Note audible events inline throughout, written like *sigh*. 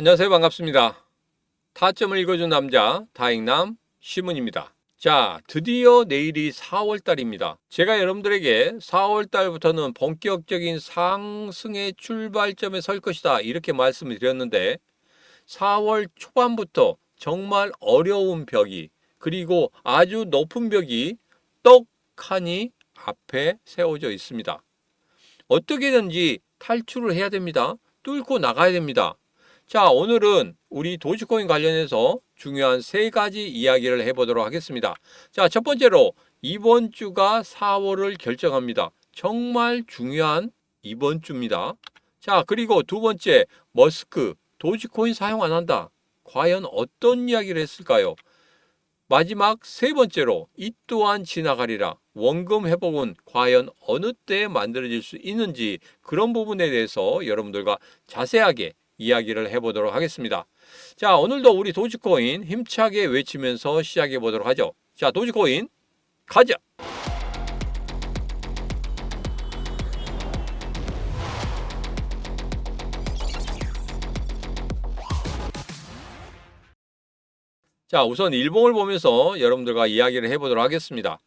안녕하세요. 반갑습니다. 타점을 읽어준 남자, 다익남 시문입니다. 자, 드디어 내일이 4월달입니다. 제가 여러분들에게 4월달부터는 본격적인 상승의 출발점에 설 것이다. 이렇게 말씀을 드렸는데, 4월 초반부터 정말 어려운 벽이, 그리고 아주 높은 벽이 떡하니 앞에 세워져 있습니다. 어떻게든지 탈출을 해야 됩니다. 뚫고 나가야 됩니다. 자, 오늘은 우리 도지코인 관련해서 중요한 세 가지 이야기를 해보도록 하겠습니다. 자, 첫 번째로 이번 주가 4월을 결정합니다. 정말 중요한 이번 주입니다. 자, 그리고 두 번째, 머스크, 도지코인 사용 안 한다. 과연 어떤 이야기를 했을까요? 마지막 세 번째로 이 또한 지나가리라. 원금 회복은 과연 어느 때 만들어질 수 있는지 그런 부분에 대해서 여러분들과 자세하게 이야기를 해보도록 하겠습니다. 자, 오늘도 우리 도지코인 힘차게 외치면서 시작해 보도록 하죠. 자, 도지코인 가자! 자, 우선 일봉을 보면서 여러분들과 이야기를 해보도록 하겠습니다.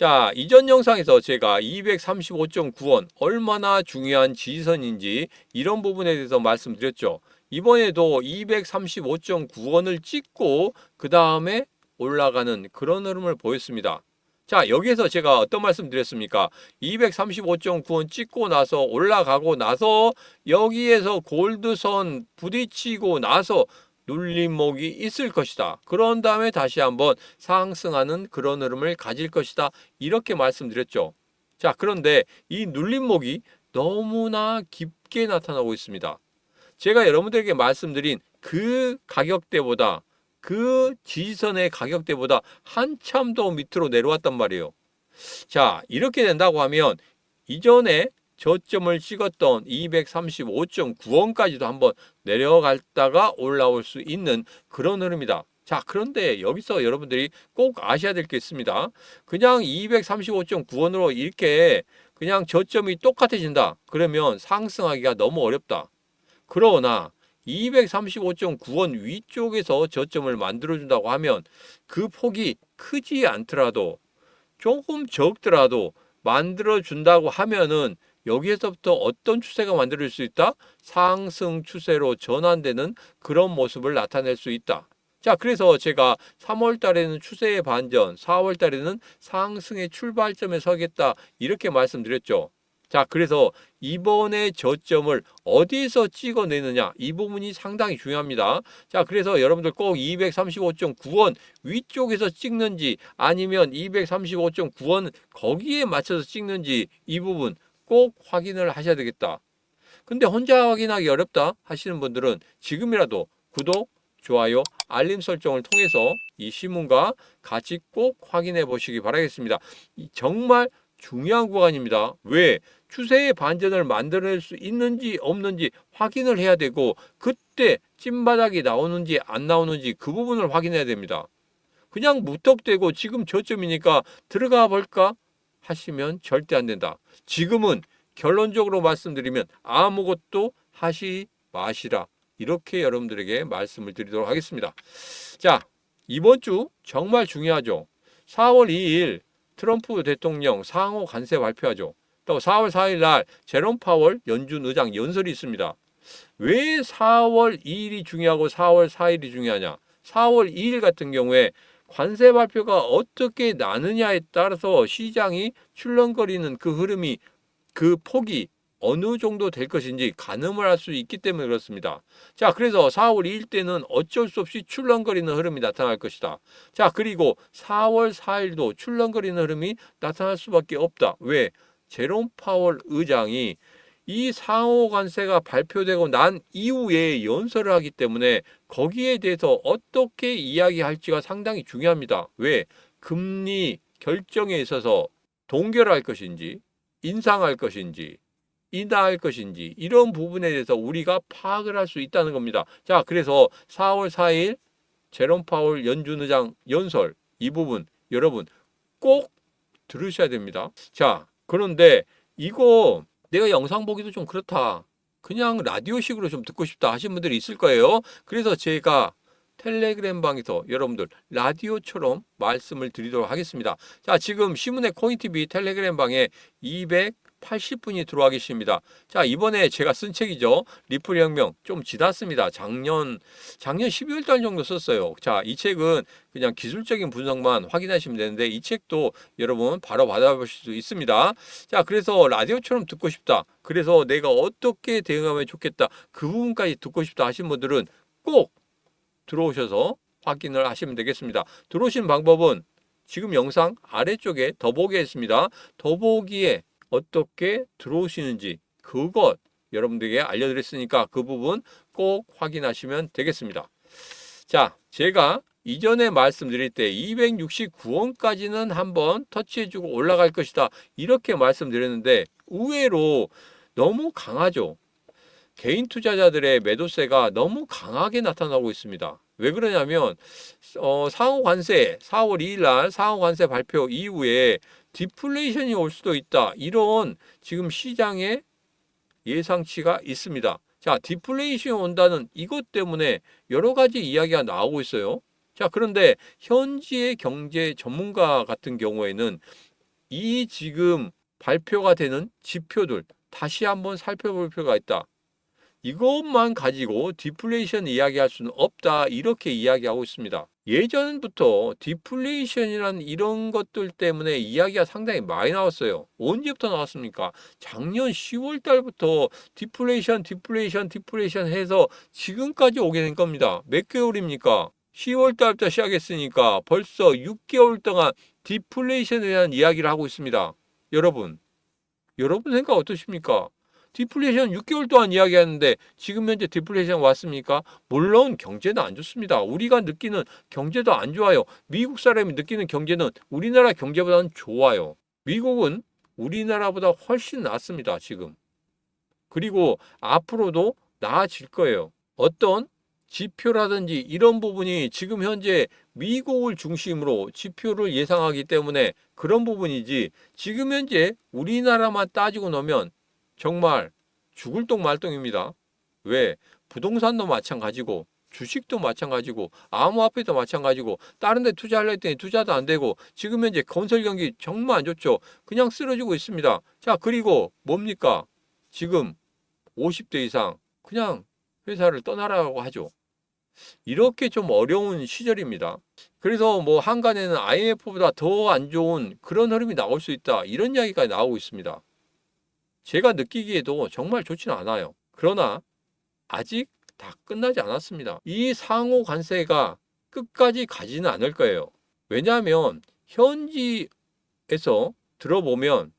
자, 이전 영상에서 제가 235.9원 얼마나 중요한 지지선인지 이런 부분에 대해서 말씀드렸죠. 이번에도 235.9원을 찍고 그 다음에 올라가는 그런 흐름을 보였습니다. 자, 여기에서 제가 어떤 말씀 드렸습니까? 235.9원 찍고 나서 올라가고 나서 여기에서 골드선 부딪히고 나서 눌림목이 있을 것이다. 그런 다음에 다시 한번 상승하는 그런 흐름을 가질 것이다. 이렇게 말씀드렸죠. 자, 그런데 이 눌림목이 너무나 깊게 나타나고 있습니다. 제가 여러분들에게 말씀드린 그 가격대보다 그 지지선의 가격대보다 한참 더 밑으로 내려왔단 말이에요. 자, 이렇게 된다고 하면 이전에 저점을 찍었던 235.9원까지도 한번 내려갔다가 올라올 수 있는 그런 흐름이다. 자, 그런데 여기서 여러분들이 꼭 아셔야 될 게 있습니다. 그냥 235.9원으로 이렇게 그냥 저점이 똑같아진다. 그러면 상승하기가 너무 어렵다. 그러나 235.9원 위쪽에서 저점을 만들어준다고 하면 그 폭이 크지 않더라도 조금 적더라도 만들어준다고 하면은 여기에서부터 어떤 추세가 만들어질 수 있다? 상승 추세로 전환되는 그런 모습을 나타낼 수 있다. 자, 그래서 제가 3월 달에는 추세의 반전, 4월 달에는 상승의 출발점에 서겠다. 이렇게 말씀드렸죠. 자, 그래서 이번에 저점을 어디서 찍어내느냐 이 부분이 상당히 중요합니다. 자, 그래서 여러분들 꼭 235.9원 위쪽에서 찍는지 아니면 235.9원 거기에 맞춰서 찍는지 이 부분 꼭 확인을 하셔야 되겠다. 근데 혼자 확인하기 어렵다 하시는 분들은 지금이라도 구독, 좋아요, 알림 설정을 통해서 이 신문과 같이 꼭 확인해 보시기 바라겠습니다. 정말 중요한 구간입니다. 왜? 추세의 반전을 만들어낼 수 있는지 없는지 확인을 해야 되고 그때 찐바닥이 나오는지 안 나오는지 그 부분을 확인해야 됩니다. 그냥 무턱대고 지금 저점이니까 들어가 볼까 하시면 절대 안 된다. 지금은 결론적으로 말씀드리면 아무것도 하시 마시라. 이렇게 여러분들에게 말씀을 드리도록 하겠습니다. 자, 이번 주 정말 중요하죠. 4월 2일 트럼프 대통령 상호 관세 발표하죠. 또 4월 4일 날 제롬 파월 연준 의장 연설이 있습니다. 왜 4월 2일이 중요하고 4월 4일이 중요하냐? 4월 2일 같은 경우에 관세 발표가 어떻게 나느냐에 따라서 시장이 출렁거리는 그 흐름이 그 폭이 어느 정도 될 것인지 가늠을 할 수 있기 때문에 그렇습니다. 자, 그래서 4월 2일 때는 어쩔 수 없이 출렁거리는 흐름이 나타날 것이다. 자, 그리고 4월 4일도 출렁거리는 흐름이 나타날 수밖에 없다. 왜? 제롬 파월 의장이 이 상호 관세가 발표되고 난 이후에 연설을 하기 때문에 거기에 대해서 어떻게 이야기할지가 상당히 중요합니다. 왜? 금리 결정에 있어서 동결할 것인지, 인상할 것인지, 인하할 것인지, 이런 부분에 대해서 우리가 파악을 할 수 있다는 겁니다. 자, 그래서 4월 4일 제롬 파월 연준 의장 연설, 이 부분 여러분 꼭 들으셔야 됩니다. 자, 그런데 이거 내가 영상 보기도 좀 그렇다. 그냥 라디오식으로 좀 듣고 싶다 하신 분들이 있을 거예요. 그래서 제가 텔레그램 방에서 여러분들 라디오처럼 말씀을 드리도록 하겠습니다. 자, 지금 시문의 코인TV 텔레그램 방에 280분이 들어와 계십니다. 자, 이번에 제가 쓴 책이죠. 리플 혁명 좀 지났습니다. 작년 작년 12월 달 정도 썼어요. 자, 이 책은 그냥 기술적인 분석만 확인하시면 되는데 이 책도 여러분 바로 받아보실 수 있습니다. 자, 그래서 라디오처럼 듣고 싶다. 그래서 내가 어떻게 대응하면 좋겠다. 그 부분까지 듣고 싶다 하신 분들은 꼭 들어오셔서 확인을 하시면 되겠습니다. 들어오신 방법은 지금 영상 아래쪽에 더보기에 있습니다. 더보기에 어떻게 들어오시는지 그것 여러분들에게 알려드렸으니까 그 부분 꼭 확인하시면 되겠습니다. 자, 제가 이전에 말씀드릴 때 269원까지는 한번 터치해주고 올라갈 것이다. 이렇게 말씀드렸는데 의외로 너무 강하죠. 개인 투자자들의 매도세가 너무 강하게 나타나고 있습니다. 왜 그러냐면 어, 상호 관세 4월 2일 날 상호 관세 발표 이후에 디플레이션이 올 수도 있다. 이런 지금 시장에 예상치가 있습니다. 자, 디플레이션이 온다는 이것 때문에 여러 가지 이야기가 나오고 있어요. 자, 그런데 현지의 경제 전문가 같은 경우에는 이 지금 발표가 되는 지표들 다시 한번 살펴볼 필요가 있다. 이것만 가지고 디플레이션 이야기할 수는 없다. 이렇게 이야기하고 있습니다. 예전부터 디플레이션이란 이런 것들 때문에 이야기가 상당히 많이 나왔어요. 언제부터 나왔습니까? 작년 10월 달부터 디플레이션, 디플레이션, 디플레이션 해서 지금까지 오게 된 겁니다. 몇 개월입니까? 10월 달부터 시작했으니까 벌써 6개월 동안 디플레이션에 대한 이야기를 하고 있습니다. 여러분, 여러분 생각 어떠십니까? 디플레이션 6개월 동안 이야기하는데 지금 현재 디플레이션 왔습니까? 물론 경제는 안 좋습니다. 우리가 느끼는 경제도 안 좋아요. 미국 사람이 느끼는 경제는 우리나라 경제보다는 좋아요. 미국은 우리나라보다 훨씬 낫습니다. 지금. 그리고 앞으로도 나아질 거예요. 어떤 지표라든지 이런 부분이 지금 현재 미국을 중심으로 지표를 예상하기 때문에 그런 부분이지 지금 현재 우리나라만 따지고 놓으면 정말 죽을 똥 말똥입니다. 왜? 부동산도 마찬가지고 주식도 마찬가지고 암호화폐도 마찬가지고 다른 데 투자하려 했더니 투자도 안 되고 지금 현재 건설 경기 정말 안 좋죠. 그냥 쓰러지고 있습니다. 자, 그리고 뭡니까? 지금 50대 이상 그냥 회사를 떠나라고 하죠. 이렇게 좀 어려운 시절입니다. 그래서 뭐 한간에는 IMF보다 더 안 좋은 그런 흐름이 나올 수 있다. 이런 이야기가 나오고 있습니다. 제가 느끼기에도 정말 좋지는 않아요. 그러나 아직 다 끝나지 않았습니다. 이 상호 관세가 끝까지 가지는 않을 거예요. 왜냐하면 현지에서 들어보면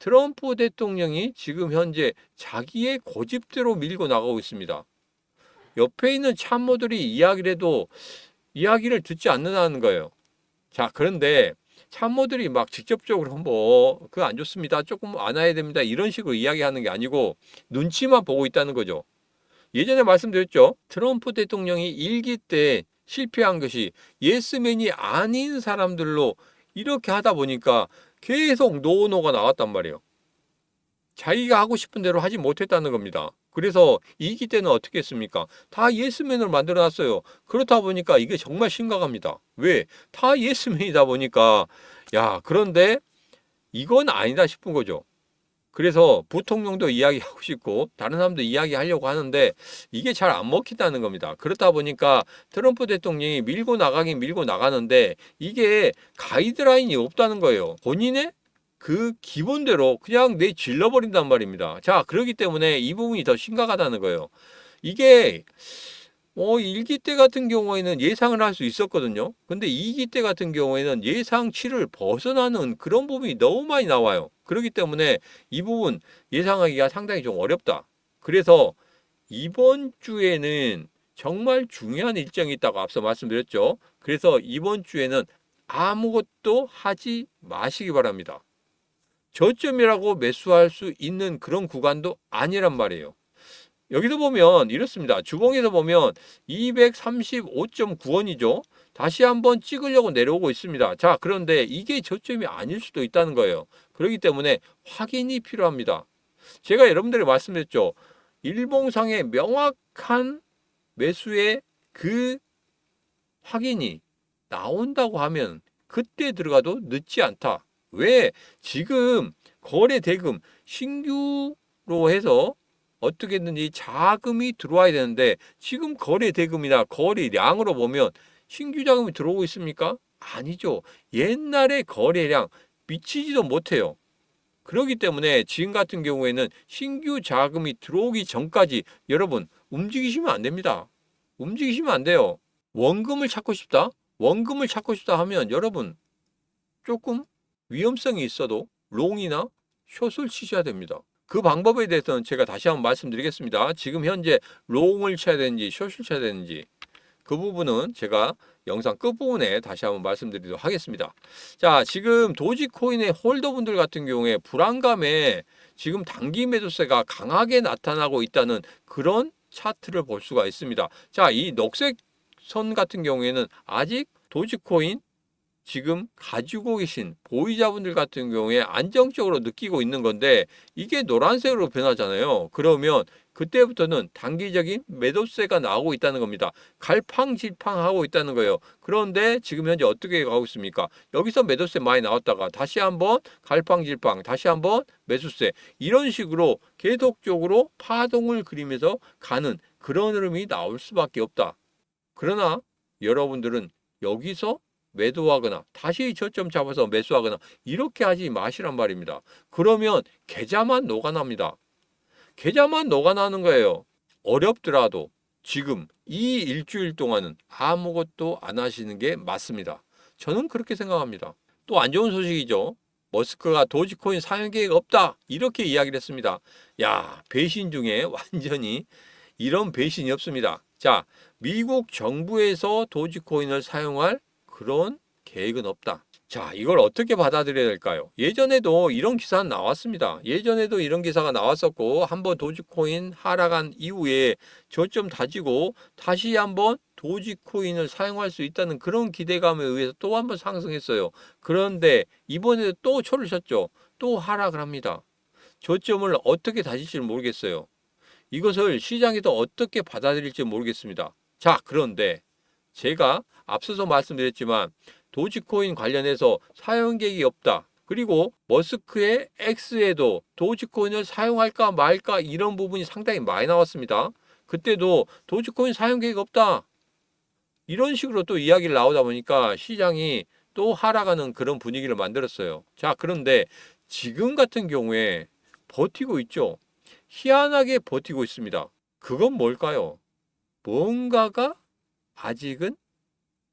트럼프 대통령이 지금 현재 자기의 고집대로 밀고 나가고 있습니다. 옆에 있는 참모들이 이야기를 해도 이야기를 듣지 않는다는 거예요. 자, 그런데 참모들이 막 직접적으로 뭐 그거 안 좋습니다. 조금 안 와야 됩니다. 이런 식으로 이야기하는 게 아니고 눈치만 보고 있다는 거죠. 예전에 말씀드렸죠. 트럼프 대통령이 일기 때 실패한 것이 예스맨이 아닌 사람들로 이렇게 하다 보니까 계속 노노가 나왔단 말이에요. 자기가 하고 싶은 대로 하지 못했다는 겁니다. 그래서 이기 때는 어떻게 했습니까? 다 예스맨을 만들어 놨어요. 그렇다 보니까 이게 정말 심각합니다. 왜? 다 예스맨이다 보니까, 야, 그런데 이건 아니다 싶은 거죠. 그래서 부통령도 이야기하고 싶고, 다른 사람도 이야기하려고 하는데, 이게 잘 안 먹힌다는 겁니다. 그렇다 보니까 트럼프 대통령이 밀고 나가긴 밀고 나가는데, 이게 가이드라인이 없다는 거예요. 본인의 그 기본대로 그냥 내 질러버린단 말입니다. 자, 그렇기 때문에 이 부분이 더 심각하다는 거예요. 이게 뭐 1기 때 같은 경우에는 예상을 할 수 있었거든요. 근데 2기 때 같은 경우에는 예상치를 벗어나는 그런 부분이 너무 많이 나와요. 그렇기 때문에 이 부분 예상하기가 상당히 좀 어렵다. 그래서 이번 주에는 정말 중요한 일정이 있다고 앞서 말씀드렸죠. 그래서 이번 주에는 아무것도 하지 마시기 바랍니다. 저점이라고 매수할 수 있는 그런 구간도 아니란 말이에요. 여기도 보면 이렇습니다. 주봉에서 보면 235.9원이죠. 다시 한번 찍으려고 내려오고 있습니다. 자, 그런데 이게 저점이 아닐 수도 있다는 거예요. 그렇기 때문에 확인이 필요합니다. 제가 여러분들에게 말씀드렸죠. 일봉상의 명확한 매수의 그 확인이 나온다고 하면 그때 들어가도 늦지 않다. 왜? 지금 거래 대금 신규로 해서 어떻게든지 자금이 들어와야 되는데 지금 거래 대금이나 거래량으로 보면 신규 자금이 들어오고 있습니까? 아니죠. 옛날의 거래량 미치지도 못해요. 그렇기 때문에 지금 같은 경우에는 신규 자금이 들어오기 전까지 여러분 움직이시면 안 됩니다. 움직이시면 안 돼요. 원금을 찾고 싶다? 원금을 찾고 싶다 하면 여러분 조금 위험성이 있어도 롱이나 숏을 치셔야 됩니다. 그 방법에 대해서는 제가 다시 한번 말씀드리겠습니다. 지금 현재 롱을 쳐야 되는지 숏을 쳐야 되는지 그 부분은 제가 영상 끝부분에 다시 한번 말씀드리도록 하겠습니다. 자, 지금 도지코인의 홀더분들 같은 경우에 불안감에 지금 단기 매도세가 강하게 나타나고 있다는 그런 차트를 볼 수가 있습니다. 자, 이 녹색 선 같은 경우에는 아직 도지코인 지금 가지고 계신 보유자분들 같은 경우에 안정적으로 느끼고 있는 건데 이게 노란색으로 변하잖아요. 그러면 그때부터는 단기적인 매도세가 나오고 있다는 겁니다. 갈팡질팡하고 있다는 거예요. 그런데 지금 현재 어떻게 가고 있습니까? 여기서 매도세 많이 나왔다가 다시 한번 갈팡질팡, 다시 한번 매수세 이런 식으로 계속적으로 파동을 그리면서 가는 그런 흐름이 나올 수밖에 없다. 그러나 여러분들은 여기서 매도하거나 다시 저점 잡아서 매수하거나 이렇게 하지 마시란 말입니다. 그러면 계좌만 녹아납니다. 계좌만 녹아나는 거예요. 어렵더라도 지금 이 일주일 동안은 아무것도 안 하시는 게 맞습니다. 저는 그렇게 생각합니다. 또 안 좋은 소식이죠. 머스크가 도지코인 사용 계획 없다 이렇게 이야기를 했습니다. 야 배신 중에 *laughs* 완전히 이런 배신이 없습니다. 자 미국 정부에서 도지코인을 사용할 그런 계획은 없다. 자, 이걸 어떻게 받아들여야 될까요? 예전에도 이런 기사 나왔습니다. 예전에도 이런 기사가 나왔었고, 한번 도지코인 하락한 이후에 저점 다지고, 다시 한번 도지코인을 사용할 수 있다는 그런 기대감에 의해서 또 한번 상승했어요. 그런데 이번에도 또 초를 쳤죠. 또 하락을 합니다. 저점을 어떻게 다질지 모르겠어요. 이것을 시장에서 어떻게 받아들일지 모르겠습니다. 자, 그런데 제가 앞서서 말씀드렸지만 도지코인 관련해서 사용 계획이 없다. 그리고 머스크의 X에도 도지코인을 사용할까 말까 이런 부분이 상당히 많이 나왔습니다. 그때도 도지코인 사용 계획 없다. 이런 식으로 또 이야기를 나오다 보니까 시장이 또 하락하는 그런 분위기를 만들었어요. 자, 그런데 지금 같은 경우에 버티고 있죠. 희한하게 버티고 있습니다. 그건 뭘까요? 뭔가가 아직은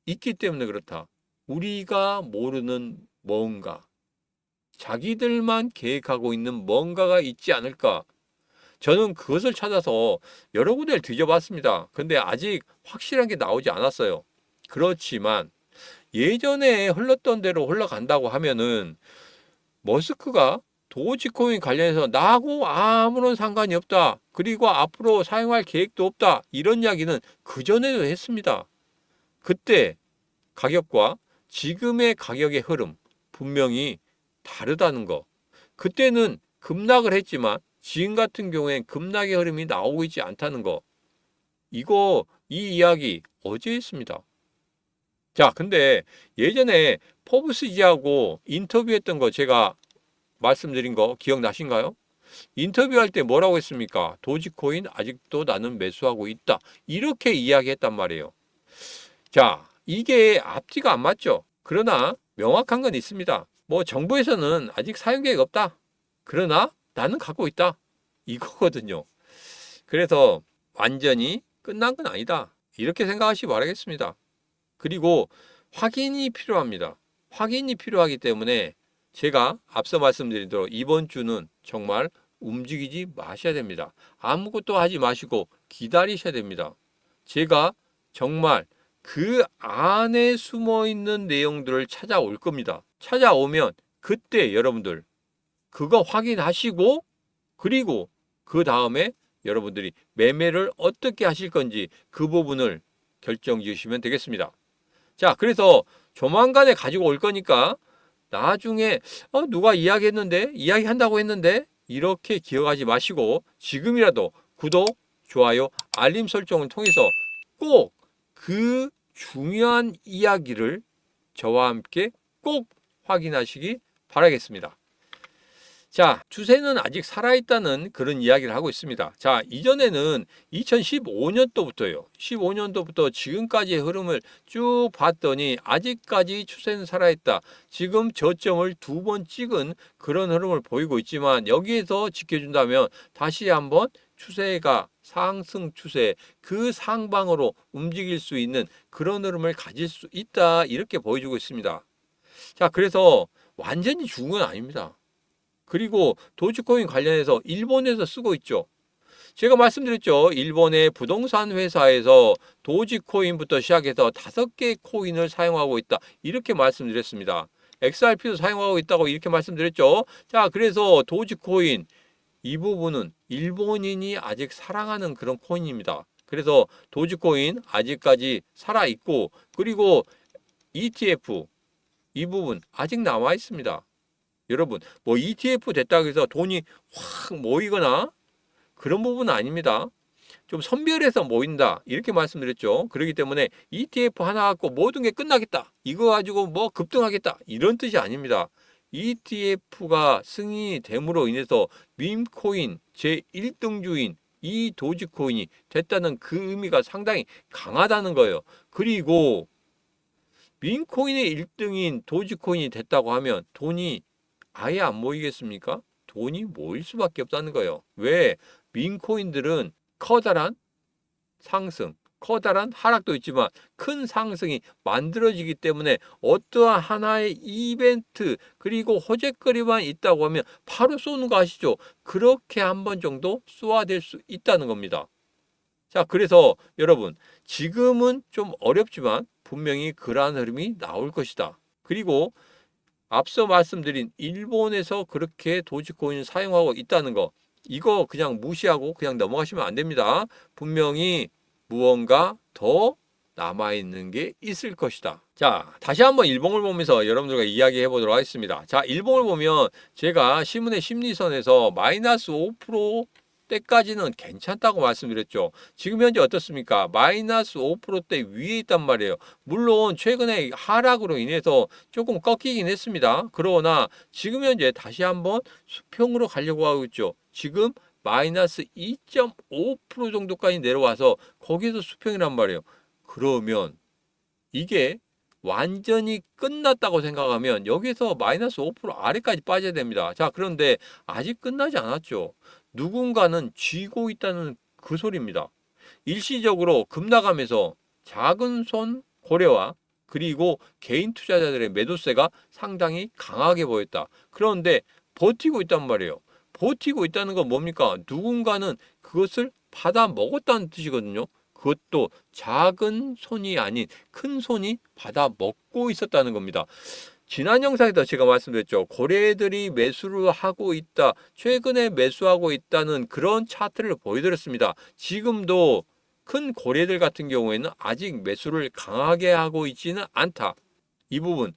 있기 때문에 그렇다. 우리가 모르는 뭔가. 자기들만 계획하고 있는 뭔가가 있지 않을까. 저는 그것을 찾아서 여러 군데를 뒤져봤습니다. 근데 아직 확실한 게 나오지 않았어요. 그렇지만 예전에 흘렀던 대로 흘러간다고 하면은 머스크가 도지코인 관련해서 나하고 아무런 상관이 없다. 그리고 앞으로 사용할 계획도 없다. 이런 이야기는 그전에도 했습니다. 그때 가격과 지금의 가격의 흐름 분명히 다르다는 거. 그때는 급락을 했지만 지금 같은 경우엔 급락의 흐름이 나오고 있지 않다는 거. 이거 이 이야기 어제 했습니다. 자, 근데 예전에 포브스지하고 인터뷰했던 거 제가 말씀드린 거 기억나신가요? 인터뷰할 때 뭐라고 했습니까? 도지코인 아직도 나는 매수하고 있다. 이렇게 이야기했단 말이에요. 자, 이게 앞뒤가 안 맞죠? 그러나 명확한 건 있습니다. 뭐 정부에서는 아직 사용 계획 없다. 그러나 나는 갖고 있다. 이거거든요. 그래서 완전히 끝난 건 아니다. 이렇게 생각하시기 바라겠습니다. 그리고 확인이 필요합니다. 확인이 필요하기 때문에 제가 앞서 말씀드린 대로 이번 주는 정말 움직이지 마셔야 됩니다. 아무것도 하지 마시고 기다리셔야 됩니다. 제가 정말 그 안에 숨어 있는 내용들을 찾아올 겁니다. 찾아오면 그때 여러분들 그거 확인하시고 그리고 그 다음에 여러분들이 매매를 어떻게 하실 건지 그 부분을 결정 지으시면 되겠습니다. 자, 그래서 조만간에 가지고 올 거니까 나중에 어, 누가 이야기했는데 이야기한다고 했는데 이렇게 기억하지 마시고 지금이라도 구독, 좋아요, 알림 설정을 통해서 꼭 그 중요한 이야기를 저와 함께 꼭 확인하시기 바라겠습니다. 자, 추세는 아직 살아있다는 그런 이야기를 하고 있습니다. 자, 이전에는 2015년도부터요. 15년도부터 지금까지의 흐름을 쭉 봤더니 아직까지 추세는 살아있다. 지금 저점을 두 번 찍은 그런 흐름을 보이고 있지만 여기에서 지켜준다면 다시 한번 추세가 상승 추세 그 상방으로 움직일 수 있는 그런 흐름을 가질 수 있다. 이렇게 보여주고 있습니다. 자, 그래서 완전히 죽은 건 아닙니다. 그리고 도지코인 관련해서 일본에서 쓰고 있죠. 제가 말씀드렸죠. 일본의 부동산 회사에서 도지코인부터 시작해서 다섯 개의 코인을 사용하고 있다. 이렇게 말씀드렸습니다. XRP도 사용하고 있다고 이렇게 말씀드렸죠. 자, 그래서 도지코인 이 부분은 일본인이 아직 사랑하는 그런 코인입니다. 그래서 도지코인 아직까지 살아 있고 그리고 ETF 이 부분 아직 남아 있습니다. 여러분, 뭐 ETF 됐다고 해서 돈이 확 모이거나 그런 부분은 아닙니다. 좀 선별해서 모인다. 이렇게 말씀드렸죠. 그렇기 때문에 ETF 하나 갖고 모든 게 끝나겠다. 이거 가지고 뭐 급등하겠다. 이런 뜻이 아닙니다. ETF가 승인이 됨으로 인해서 밈코인 제1등주인 이 도지코인이 됐다는 그 의미가 상당히 강하다는 거예요. 그리고 민코인의 1등인 도지코인이 됐다고 하면 돈이 아예 안 모이겠습니까? 돈이 모일 수밖에 없다는 거예요. 왜? 민코인들은 커다란 상승, 커다란 하락도 있지만 큰 상승이 만들어지기 때문에 어떠한 하나의 이벤트 그리고 호재거리만 있다고 하면 바로 쏘는 거 아시죠? 그렇게 한 번 정도 쏘아댈 수 있다는 겁니다. 자, 그래서 여러분 지금은 좀 어렵지만 분명히 그러한 흐름이 나올 것이다. 그리고 앞서 말씀드린 일본에서 그렇게 도지코인을 사용하고 있다는 거 이거 그냥 무시하고 그냥 넘어가시면 안 됩니다. 분명히 무언가 더 남아있는 게 있을 것이다. 자, 다시 한번 일봉을 보면서 여러분들과 이야기해 보도록 하겠습니다. 자, 일봉을 보면 제가 신문의 심리선에서 마이너스 5% 때까지는 괜찮다고 말씀드렸죠. 지금 현재 어떻습니까? 마이너스 5%대 위에 있단 말이에요. 물론 최근에 하락으로 인해서 조금 꺾이긴 했습니다. 그러나 지금 현재 다시 한번 수평으로 가려고 하고 있죠. 지금 마이너스 2.5% 정도까지 내려와서 거기서 수평이란 말이에요. 그러면 이게 완전히 끝났다고 생각하면 여기서 마이너스 5% 아래까지 빠져야 됩니다. 자, 그런데 아직 끝나지 않았죠. 누군가는 쥐고 있다는 그 소리입니다. 일시적으로 급나가면서 작은 손 고래와 그리고 개인 투자자들의 매도세가 상당히 강하게 보였다. 그런데 버티고 있단 말이에요. 버티고 있다는 건 뭡니까? 누군가는 그것을 받아 먹었다는 뜻이거든요. 그것도 작은 손이 아닌 큰 손이 받아 먹고 있었다는 겁니다. 지난 영상에서 제가 말씀드렸죠. 고래들이 매수를 하고 있다. 최근에 매수하고 있다는 그런 차트를 보여드렸습니다. 지금도 큰 고래들 같은 경우에는 아직 매수를 강하게 하고 있지는 않다. 이 부분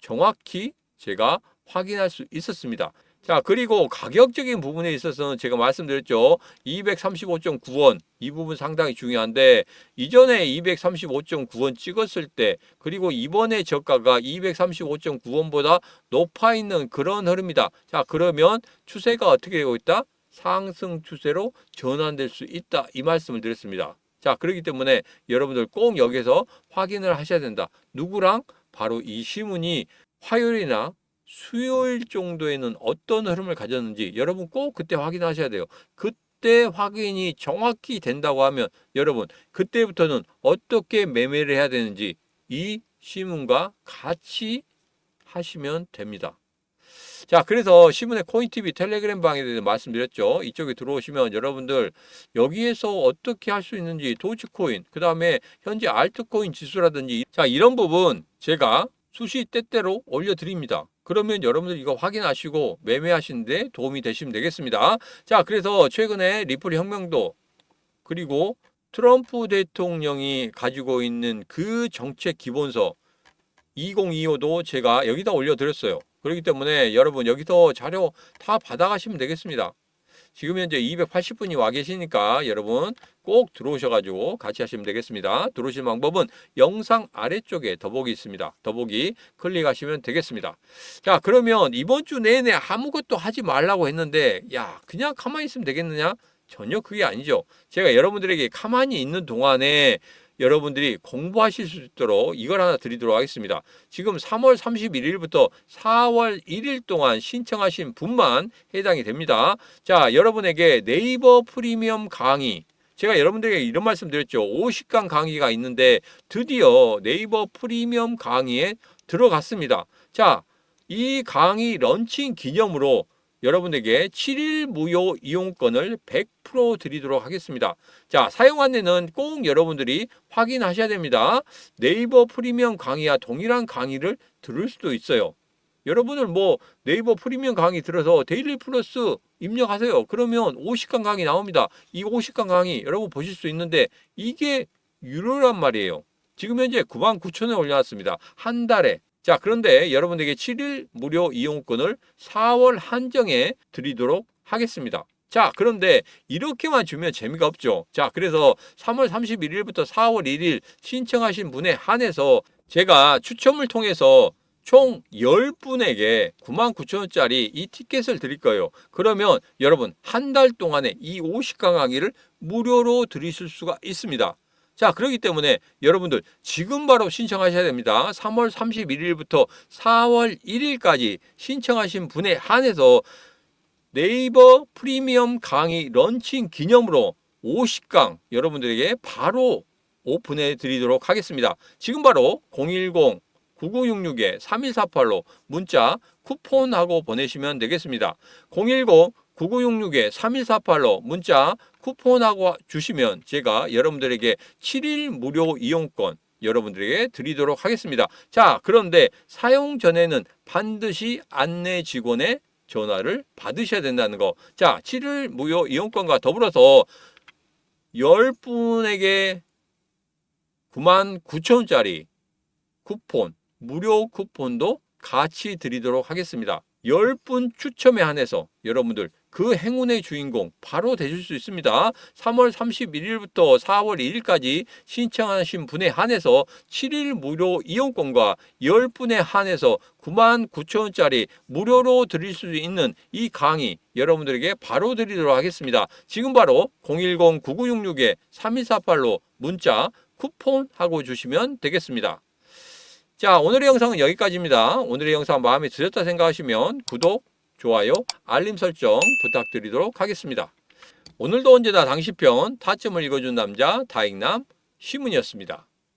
정확히 제가 확인할 수 있었습니다. 자, 그리고 가격적인 부분에 있어서는 제가 말씀드렸죠. 235.9원. 이 부분 상당히 중요한데, 이전에 235.9원 찍었을 때, 그리고 이번에 저가가 235.9원보다 높아 있는 그런 흐름이다. 자, 그러면 추세가 어떻게 되고 있다? 상승 추세로 전환될 수 있다. 이 말씀을 드렸습니다. 자, 그렇기 때문에 여러분들 꼭 여기서 확인을 하셔야 된다. 누구랑? 바로 이 신문이 화요일이나 수요일 정도에는 어떤 흐름을 가졌는지 여러분 꼭 그때 확인하셔야 돼요. 그때 확인이 정확히 된다고 하면 여러분 그때부터는 어떻게 매매를 해야 되는지 이 신문과 같이 하시면 됩니다. 자, 그래서 신문의 코인TV 텔레그램 방에 대해서 말씀드렸죠. 이쪽에 들어오시면 여러분들 여기에서 어떻게 할 수 있는지 도지코인, 그 다음에 현재 알트코인 지수라든지 자, 이런 부분 제가 수시 때때로 올려드립니다. 그러면 여러분들 이거 확인하시고 매매하시는데 도움이 되시면 되겠습니다. 자, 그래서 최근에 리플 혁명도 그리고 트럼프 대통령이 가지고 있는 그 정책 기본서 2025도 제가 여기다 올려드렸어요. 그렇기 때문에 여러분 여기서 자료 다 받아가시면 되겠습니다. 지금 현재 280분이 와 계시니까 여러분 꼭 들어오셔가지고 같이 하시면 되겠습니다. 들어오실 방법은 영상 아래쪽에 더보기 있습니다. 더보기 클릭하시면 되겠습니다. 자, 그러면 이번 주 내내 아무것도 하지 말라고 했는데, 야, 그냥 가만히 있으면 되겠느냐? 전혀 그게 아니죠. 제가 여러분들에게 가만히 있는 동안에 여러분들이 공부하실 수 있도록 이걸 하나 드리도록 하겠습니다. 지금 3월 31일부터 4월 1일 동안 신청하신 분만 해당이 됩니다. 자, 여러분에게 네이버 프리미엄 강의 제가 여러분들에게 이런 말씀 드렸죠. 50강 강의가 있는데 드디어 네이버 프리미엄 강의에 들어갔습니다. 자, 이 강의 런칭 기념으로 여러분에게 7일 무료 이용권을 100% 드리도록 하겠습니다. 자, 사용 안내는 꼭 여러분들이 확인하셔야 됩니다. 네이버 프리미엄 강의와 동일한 강의를 들을 수도 있어요. 여러분들 뭐 네이버 프리미엄 강의 들어서 데일리 플러스 입력하세요. 그러면 50강 강의 나옵니다. 이 50강 강의 여러분 보실 수 있는데 이게 유료란 말이에요. 지금 현재 99,000원 올려놨습니다. 한 달에. 자, 그런데 여러분에게 7일 무료 이용권을 4월 한정에 드리도록 하겠습니다. 자, 그런데 이렇게만 주면 재미가 없죠. 자, 그래서 3월 31일부터 4월 1일 신청하신 분에 한해서 제가 추첨을 통해서 총 10분에게 99,000원짜리 이 티켓을 드릴 거예요. 그러면 여러분 한 달 동안에 이 50강 강의를 무료로 들으실 수가 있습니다. 자, 그렇기 때문에 여러분들 지금 바로 신청하셔야 됩니다. 3월 31일부터 4월 1일까지 신청하신 분에 한해서 네이버 프리미엄 강의 런칭 기념으로 50강 여러분들에게 바로 오픈해 드리도록 하겠습니다. 지금 바로 010 9966에 3148로 문자 쿠폰하고 보내시면 되겠습니다. 010 9966에 3148로 문자 쿠폰하고 주시면 제가 여러분들에게 7일 무료 이용권 여러분들에게 드리도록 하겠습니다. 자, 그런데 사용 전에는 반드시 안내 직원의 전화를 받으셔야 된다는 거. 자, 7일 무료 이용권과 더불어서 10분에게 99,000원짜리 쿠폰, 무료 쿠폰도 같이 드리도록 하겠습니다. 10분 추첨에 한해서 여러분들 그 행운의 주인공 바로 되실 수 있습니다. 3월 31일부터 4월 1일까지 신청하신 분에 한해서 7일 무료 이용권과 10분에 한해서 99,000원짜리 무료로 드릴 수 있는 이 강의 여러분들에게 바로 드리도록 하겠습니다. 지금 바로 010-9966에 3148로 문자 쿠폰 하고 주시면 되겠습니다. 자, 오늘의 영상은 여기까지입니다. 오늘의 영상 마음에 드셨다 생각하시면 구독, 좋아요, 알림 설정 부탁드리도록 하겠습니다. 오늘도 언제나 당시 편 타점을 읽어준 남자 다익남 시문이었습니다.